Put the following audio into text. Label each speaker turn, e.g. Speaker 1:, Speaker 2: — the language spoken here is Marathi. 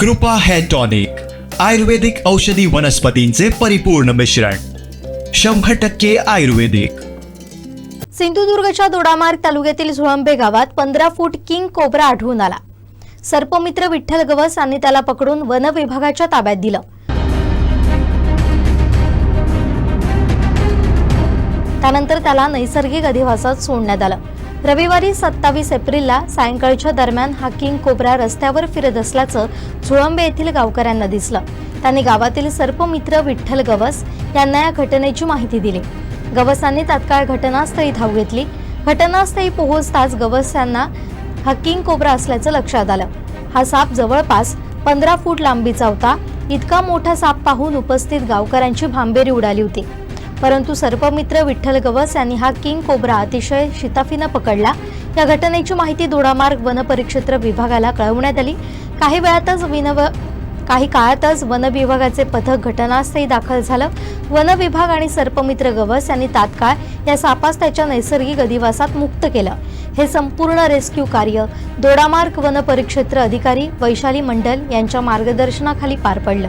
Speaker 1: कृपा हेअर टॉनिक आयुर्वेदिक औषधी वनस्पतींचे परिपूर्ण मिश्रण शंभर टक्के आयुर्वेदिक.
Speaker 2: सिंधुदुर्गच्या दोडामार्ग तालुक्यातील झुळंबे गावात पंधरा फूट किंग कोबरा आढळून आला. सर्पमित्र विठ्ठल गवस यांनी त्याला पकडून वन विभागाच्या ताब्यात दिलं. त्यानंतर त्याला नैसर्गिक अधिवासात सोडण्यात आलं. रविवारी सत्तावीस एप्रिलला सायंकाळच्या दरम्यान हा किंग कोबरा रस्त्यावर फिरत असल्याचं झुळंबे येथील गावकऱ्यांना दिसलं. त्यांनी गावातील सर्पमित्र विठ्ठल गवस यांना या घटनेची माहिती दिली. गवसांनी तात्काळ घटनास्थळी धाव घेतली. घटनास्थळी पोहोचताच गवस यांना हा किंग कोबरा असल्याचं लक्षात आलं. हा साप जवळपास पंधरा फूट लांबीचा होता. इतका मोठा साप पाहून उपस्थित गावकऱ्यांची भांबेरी उडाली होती. परंतु सर्पमित्र विठ्ठल गवस यांनी हा किंग कोब्रा अतिशय शिताफीनं पकडला. या घटनेची माहिती दोडामार्ग वनपरिक्षेत्र विभागाला कळवण्यात आली. काही वेळातच विनव काही काळातच वन विभागाचे पथक घटनास्थळी दाखल झालं. वन विभाग आणि सर्पमित्र गवस यांनी तात्काळ या सापास त्याच्या नैसर्गिक अधिवासात मुक्त केलं. हे संपूर्ण रेस्क्यू कार्य दोडामार्ग वन परिक्षेत्र अधिकारी वैशाली मंडल यांच्या मार्गदर्शनाखाली पार पडलं.